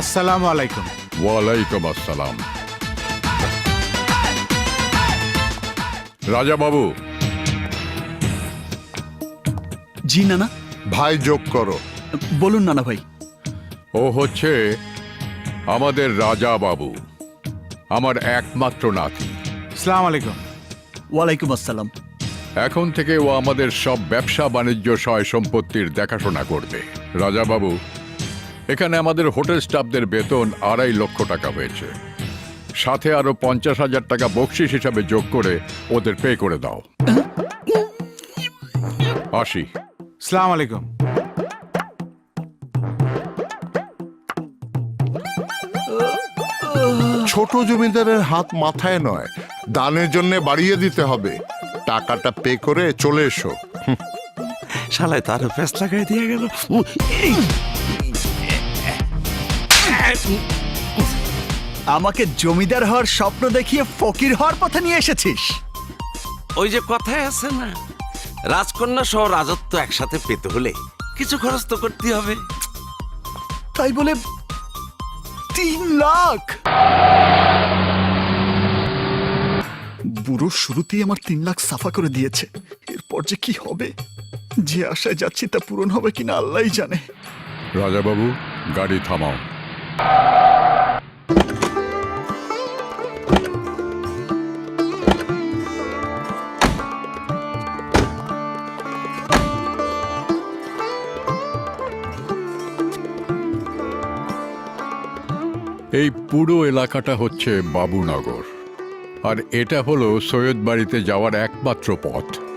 আসসালামু আলাইকুম। ওয়ালাইকুম আসসালাম। রাজা বাবু জি নানা। ভাই যোগ করো। বলুন নানা ভাই। ও হচ্ছে আমাদের রাজা বাবু আমার একমাত্র নাতি। আসসালামু আলাইকুম। ওয়ালাইকুম আসসালাম। এখন থেকে ও আমাদের সব ব্যবসা বাণিজ্য সয় সম্পত্তির দেখাশোনা করবে। রাজা বাবু এখানে আমাদের হোটেল স্টাফদের বেতন আড়াই লক্ষ টাকা হয়েছে। সাথে আরও পঞ্চাশ হাজার টাকা বকশিস হিসাবে যোগ করে ওদের পে করে দাও। আসি। আসসালামু আলাইকুম। ছোট জমিদারের হাত মাথায় নয় দানের জন্য বাড়িয়ে দিতে হবে। টাকাটা পে করে চলে এসো। শালায় তার ফেস লাগাই দিয়ে গেল। আমাকে জমিদার হওয়ার স্বপ্ন দেখিয়ে ফকির হওয়ার পথে নিয়ে এসেছিস। ওই যে কথায় আছে না রাজকন্যা সহ রাজত্ব একসাথে পেতে হলে কিছু খরচ তো করতে হবে। তাই বলে তিন লাখ। বুড়ো শুরুতেই আমার তিন লাখ সাফা করে দিয়েছে। এরপর যে কি হবে যে আশায় যাচ্ছি তা পূরণ হবে কিনা আল্লাহই জানে। রাজা বাবু গাড়ি থামাও। এই পুরো এলাকাটা হচ্ছে বাবুনগর। আর এটা হলো সৈয়দ বাড়িতে যাওয়ার একমাত্র পথ।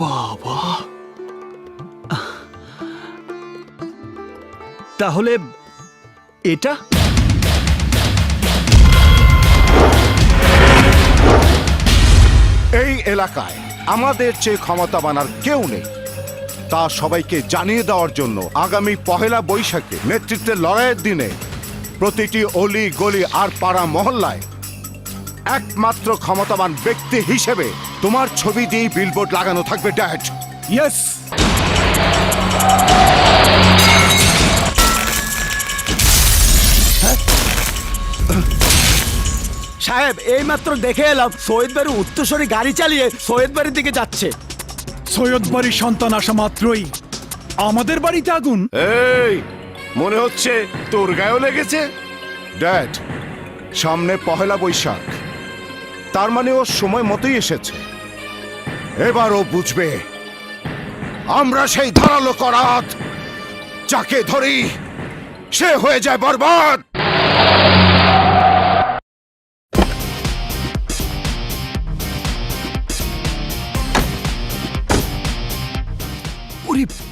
বাবা। তাহলে এটা? এই এলাকায় আমাদের চেয়ে ক্ষমতা বানার কেউ নেই। তা সবাইকে জানিয়ে দেওয়ার জন্য আগামী পহেলা বৈশাখে নেতৃত্বের লড়াইয়ের দিনে প্রতিটি অলি গলি আর পাড়া মহল্লায় একমাত্র ক্ষমতাবান ব্যক্তি হিসেবে তোমার ছবি দিয়েই বিলবোর্ড লাগানো থাকবে ড্যাড ইয়েস সাহেব এইমাত্র দেখে এলাম সৈয়দ বাড়ি উত্তরসরি গাড়ি চালিয়ে সৈয়দ বাড়ির দিকে যাচ্ছে। সৈয়দ বাড়ির সন্তান আসা মাত্রই আমাদের বাড়িতে আগুন। এই মনে হচ্ছে তোর গায়েও লেগেছে। ড্যাড সামনে পহেলা বৈশাখ। তার মানে ও সময় মতোই এসেছে। এবার ও বুঝবে আমরা সেই ধারালো করাত যাকে ধরি সে হয়ে যায় বরবাদ।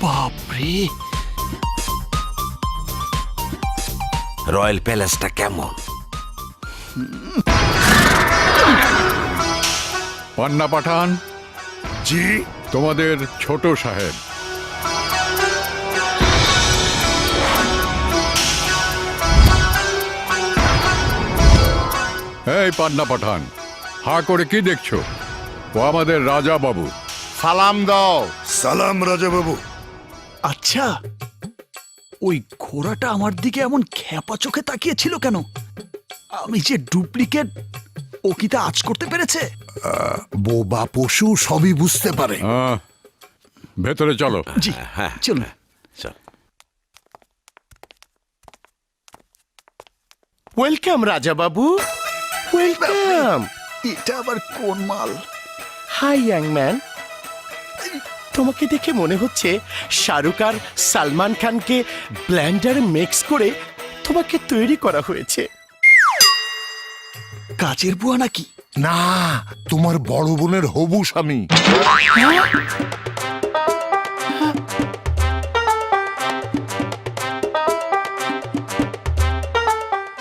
বাপরে। রয়্যাল প্যালেসটা কেমন? পান্না পাঠান। জি তোমাদের ছোট সাহেব। এই পান্না পাঠান হা করে কি দেখছ? ও আমাদের রাজা বাবু। সালাম দাও। সালাম রাজা বাবু। আচ্ছা ওই ঘোড়াটা আমার দিকে এমন খ্যাপা চোখে তাকিয়েছিল কেন? আমি যে ডুপ্লিকেট ও কি তা আজ করতে পেরেছে? বোবা পশু সবই বুঝতে পারে। আহ, ভেতরে চলো। জি হ্যাঁ চলুন। চল। ওয়েলকাম রাজা বাবু ওয়েলকাম এটা আবার কোন মাল? হাই ইয়াং ম্যান তোমাকে দেখে মনে হচ্ছে শাহরুখ আর সালমান খানকে ব্ল্যান্ডার মিক্স করে তোমাকে তৈরি করা হয়েছে। কাজের বুয়া নাকি? না তোমার বড় বোনের হবু স্বামী।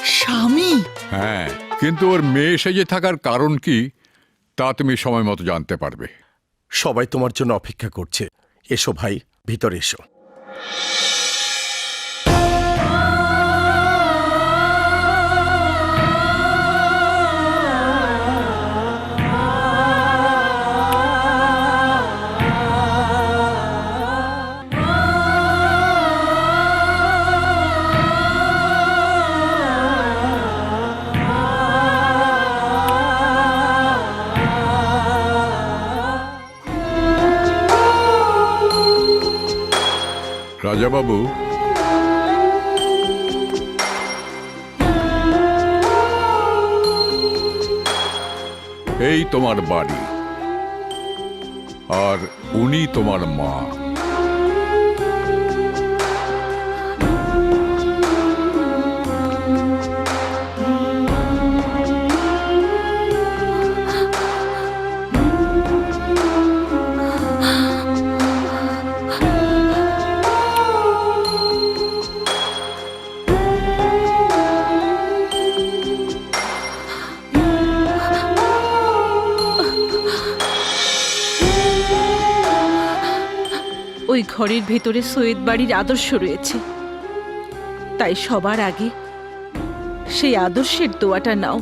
স্বামী? হ্যাঁ কিন্তু ওর মেয়ে সেজে থাকার কারণ কি তা তুমি সময় মতো জানতে পারবে। সবাই তোমার জন্য অপেক্ষা করছে। এসো ভাই ভিতরে এসো। রাজাবাবু এই তোমার বাড়ি। আর উনি তোমার মা। ওই ঘরের ভেতরে সৈয়দ বাড়ির আদর্শ রয়েছে। তাই সবার আগে সেই আদর্শের দোয়াটা নাও।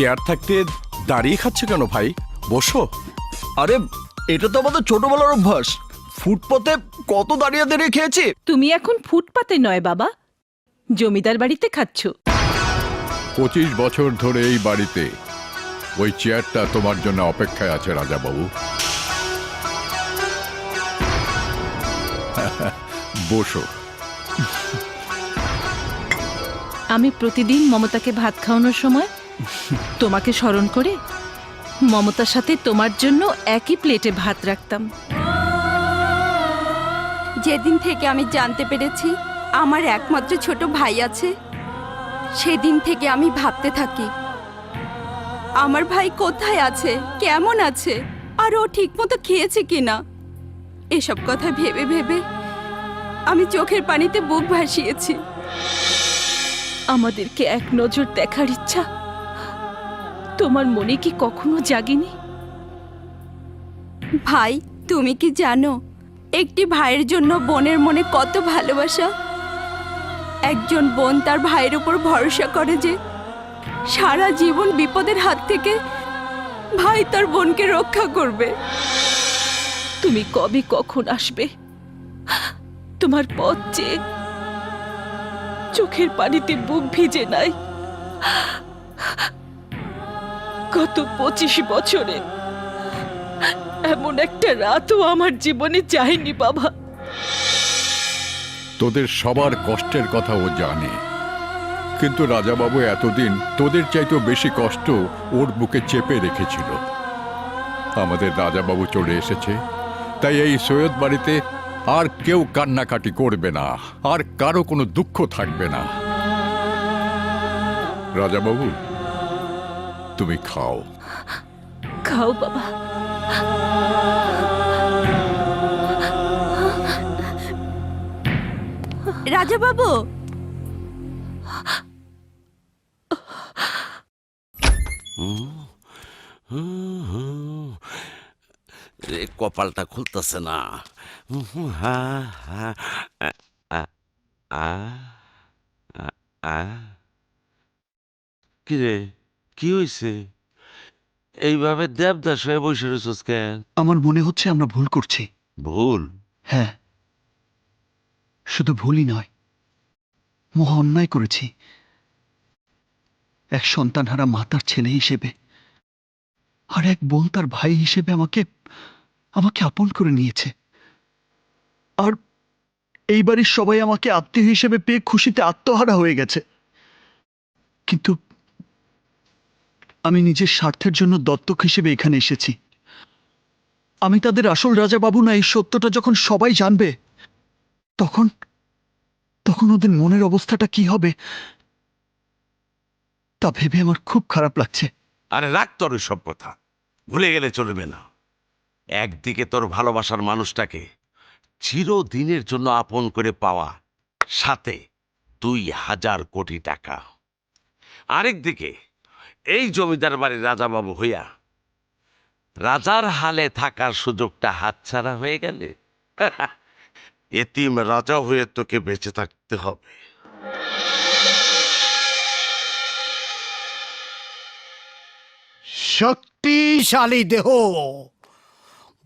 চেয়ার থাকতে দাঁড়িয়ে খাচ্ছে কেন ভাই? বসো। আরে এটা তো আমাদের ছোটবেলার অভ্যাস। ফুটপথে কত দাঁড়িয়ে দাঁড়িয়ে খেয়েছি? তুমি এখন ফুটপাতে নয় বাবা। জমিদার বাড়িতে খাচ্ছ। পঁচিশ বছর ধরে এই বাড়িতে। ওই চেয়ারটা তোমার জন্য অপেক্ষায় আছে রাজাবাবু। বসো। আমি প্রতিদিন মমতাকে ভাত খাওয়ানোর সময় তোমাকে স্মরণ করে মমতার সাথে তোমার জন্য একই প্লেটে ভাত রাখতাম। যেদিন থেকে আমি জানতে পেরেছি আমার একমাত্র ছোট ভাই আছে, সেদিন থেকে আমি ভাবতে থাকি, আমার ভাই কোথায় আছে, কেমন আছে, আর ও ঠিকমতো খেয়েছে কিনা? এসব কথা ভেবে ভেবে আমি চোখের পানিতে বুক ভাসিয়েছি। আমাদেরকে এক নজর দেখার ইচ্ছা তোমার মনে কি কখনো জাগেনি? ভাই তুমি কি জানো একটি ভাইয়ের জন্য বোনের মনে কত ভালোবাসা? একজন বোন তার ভাইয়ের উপর ভরসা করে যে সারা জীবন বিপদের হাত থেকে ভাই তার বোনকে রক্ষা করবে। তুমি কবে কখন আসবে? তোমার পথ চেয়ে চোখের পানিতে বুক ভিজে নাই। গত পঁচিশ বছরে। এমন একটা রাতও আমার জীবনে যায়নি, বাবা। তোদের সবার কষ্টের কথা ও জানে। কিন্তু রাজাবাবু এতদিন তোদের চাইতেও বেশি কষ্ট ওর বুকে চেপে রেখেছিল। আমাদের রাজাবাবু চলে এসেছে, তাই এই সৈয়দ বাড়িতে আর কেউ কান্নাকাটি করবে না, আর কারও কোনো দুঃখ থাকবে না। রাজাবাবু তুমি খাও খাও বাবা রাজা বাবু রে কপালটা খুলতেছে না হা হা আ, আ, আ, আ, আ। কি হইছে? এইভাবে দেবদাস হয়ে বসে রয়েছিস কেন? আমার মনে হচ্ছে আমরা ভুল করছি। ভুল? হ্যাঁ। শুধু ভুলই নয় মহা অন্যায় করেছি। এক সন্তানহারা মাতার ছেলে হিসেবে আর এক বোন তার ভাই হিসেবে আমাকে আমাকে আপন করে নিয়েছে। আর এই বাড়ির সবাই আমাকে আত্মীয় হিসেবে পেয়ে খুশিতে আত্মহারা হয়ে গেছে। কিন্তু আমি নিজের স্বার্থের জন্য দত্তক হিসেবে এখানে এসেছি। আমি তাদের আসল রাজা বাবু না, এই সত্যটা যখন সবাই জানবে, তখন তখন ওদের মনের অবস্থাটা কি হবে, তা ভেবে আমার খুব খারাপ লাগছে। আরে রাখ তোর সব কথা। ভুলে গেলে চলবে না। একদিকে তোর ভালোবাসার মানুষটাকে চিরদিনের জন্য আপন করে পাওয়া, সাথে দুই হাজার কোটি টাকা। আরেকদিকে এই জমিদার বাড়ির রাজাবাবু হইয়া রাজার হালে থাকার সুযোগটা হাতছাড়া হয়ে গেলে এতিম রাজা হয়ে তোকে বেঁচে থাকতে হবে। শক্তিশালী দেহ,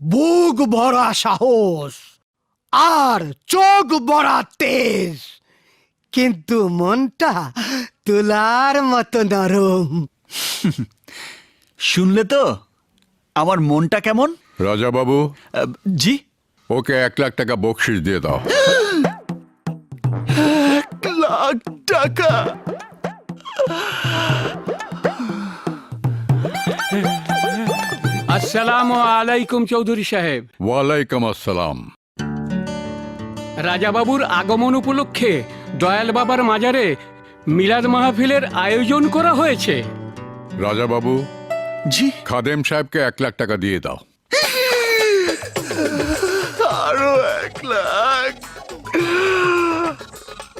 বুক ভরা সাহস, আর চোখ ভরা তেজ। কিন্তু মনটা তুলার মতো নরম। শুনলে তো আমার মনটা কেমন? রাজা বাবু আহ, জি। ওকে এক লাখ টাকা বকশিস দিয়ে দাও। লাখ টাকা। আসসালামু আলাইকুম চৌধুরী সাহেব। ওয়ালাইকুম আসসালাম। রাজাবাবুর আগমন উপলক্ষে দয়াল বাবার মাজারে মিলাদ মাহফিলের আয়োজন করা হয়েছে। রাজা বাবু জি। খাদেম সাহেবকে এক লাখ টাকা দিয়ে দাও। আরও এক লাখ।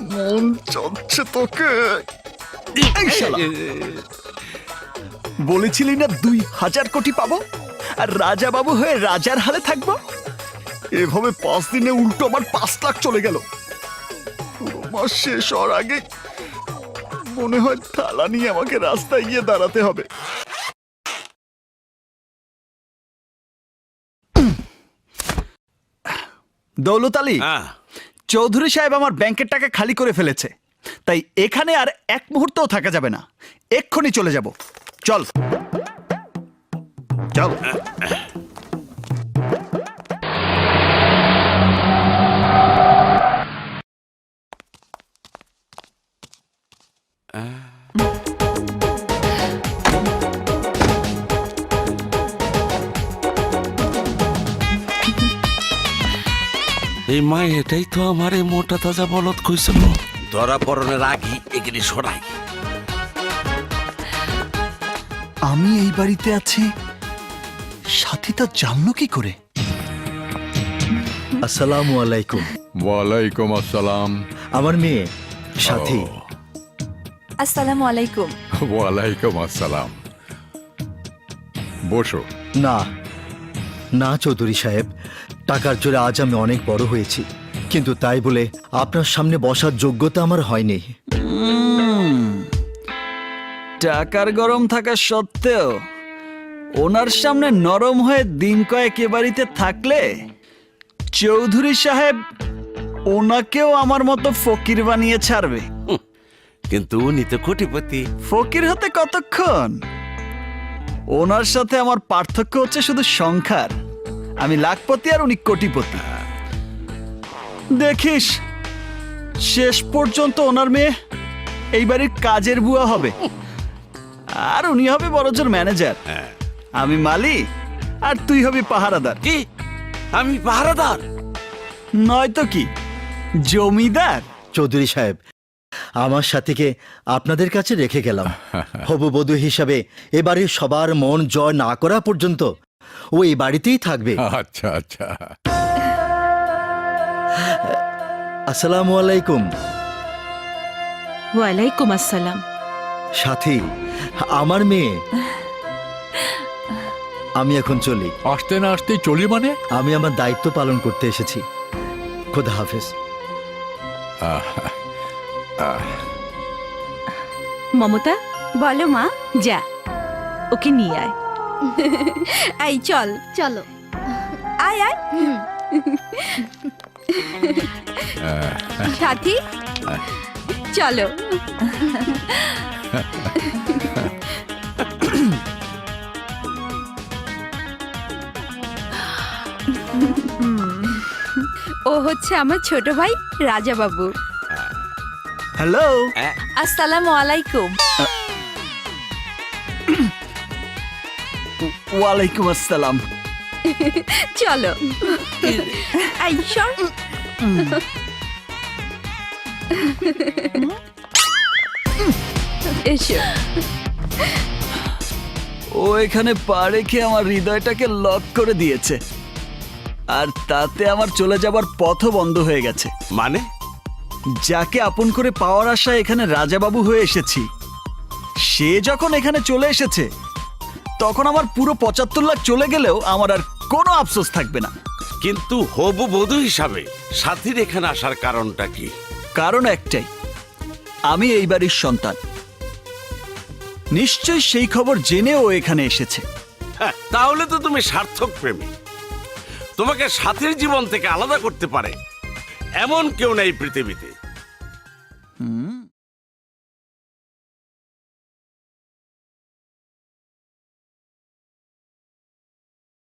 মন চলছে তোকে। এই শালা। বলেছিলি না দুই হাজার কোটি পাবো? আর রাজা বাবু হয়ে রাজার হালে থাকব? এভাবে পাঁচ দিনে উল্টো আমার পাঁচ লাখ চলে গেল। পুরো মাস শেষ হওয়ার আগে মনে হয় থালা নিয়ে আমাকে রাস্তায় গিয়ে দাঁড়াতে হবে। দৌলত আলী হ্যাঁ। চৌধুরী সাহেব আমার ব্যাংকের টাকা খালি করে ফেলেছে। তাই এখানে আর এক মুহূর্তও থাকা যাবে না। এক্ষুনি চলে যাব। চল। চল এই মা এটাই তো আমার এই মোটা তাজা বলদ কইছিল। ধরা পড়নের আগে এগুলি সরাই। আমি এই বাড়িতে আছি সাথী তা জানলো কি করে? আসসালামু আলাইকুম। ওয়ালাইকুম আসসালাম। আমার মেয়ে সাথী। আসসালামু আলাইকুম। ওয়ালাইকুম আসসালাম। বসো। না না চৌধুরী সাহেব টাকার জোরে আজ আমি অনেক বড় হয়েছি। কিন্তু তাই বলে আপনার সামনে বসার যোগ্যতা আমার হয়নি। টাকার গরম থাকা সত্ত্বেও ওনার সামনে নরম হয়ে দিন কয়েক এ বাড়িতে থাকলে চৌধুরী সাহেব ওনাকেও আমার মতো ফকির বানিয়ে ছাড়বে। কিন্তু উনি তো কোটিপতি। ফকির হতে কতক্ষণ? ওনার সাথে আমার পার্থক্য হচ্ছে শুধু সংখ্যার। আমি লাখপতি আর উনি কোটিপতি। দেখিস শেষ পর্যন্ত ওনার মেয়ে এই বাড়ির কাজের বুয়া হবে। আর উনি হবে বড়জোর ম্যানেজার। আমি মালি আর তুই হবি পাহারাদার। কি? আমি পাহারাদার? নয়তো কি? জমিদার? চৌধুরী সাহেব আমার সাথীকে আপনাদের কাছে রেখে গেলাম। হবু বধূ হিসাবে এবারে সবার মন জয় না করা পর্যন্ত ও এই বাড়িতেই থাকবে। আচ্ছা আচ্ছা। আসসালামু আলাইকুম। ওয়ালাইকুম আসসালাম। সাথী আমার মেয়ে। আমি এখন চলি। আসতে না আসতে চলি মানে? আমি আমার দায়িত্ব পালন করতে এসেছি। খোদা হাফেজ। মমতা বলো মা যা। ওকে নিয়ে আয়। এই চল। চলো। আয় আয়। সাথী চলো। ও হচ্ছে আমার ছোট ভাই রাজা বাবু হ্যালো আসসালামু আলাইকুম। ওয়ালাইকুম আসসালাম। চলো। এই সর। এসো। ও এখানে পা রেখে আমার হৃদয়টাকে লক করে দিয়েছে। আর তাতে আমার চলে যাবার পথও বন্ধ হয়ে গেছে। মানে? যাকে আপন করে পাওয়ার আশায় এখানে রাজাবাবু হয়ে এসেছি। সে যখন এখানে চলে এসেছে তখন আমার পুরো পঁচাত্তর লাখ চলে গেলেও আমার আর কোনো আফসোস থাকবে না। কিন্তু হবু বধূ হিসাবে সাথীর এখানে আসার কারণটা কি? কারণ একটাই আমি এই বাড়ির সন্তান। নিশ্চয় সেই খবর জেনে ও এখানে এসেছে। হ্যাঁ, তাহলে তো তুমি সার্থক প্রেমী তোমাকে সাথীর জীবন থেকে আলাদা করতে পারে এমন কেউ নেই পৃথিবীতে। হুম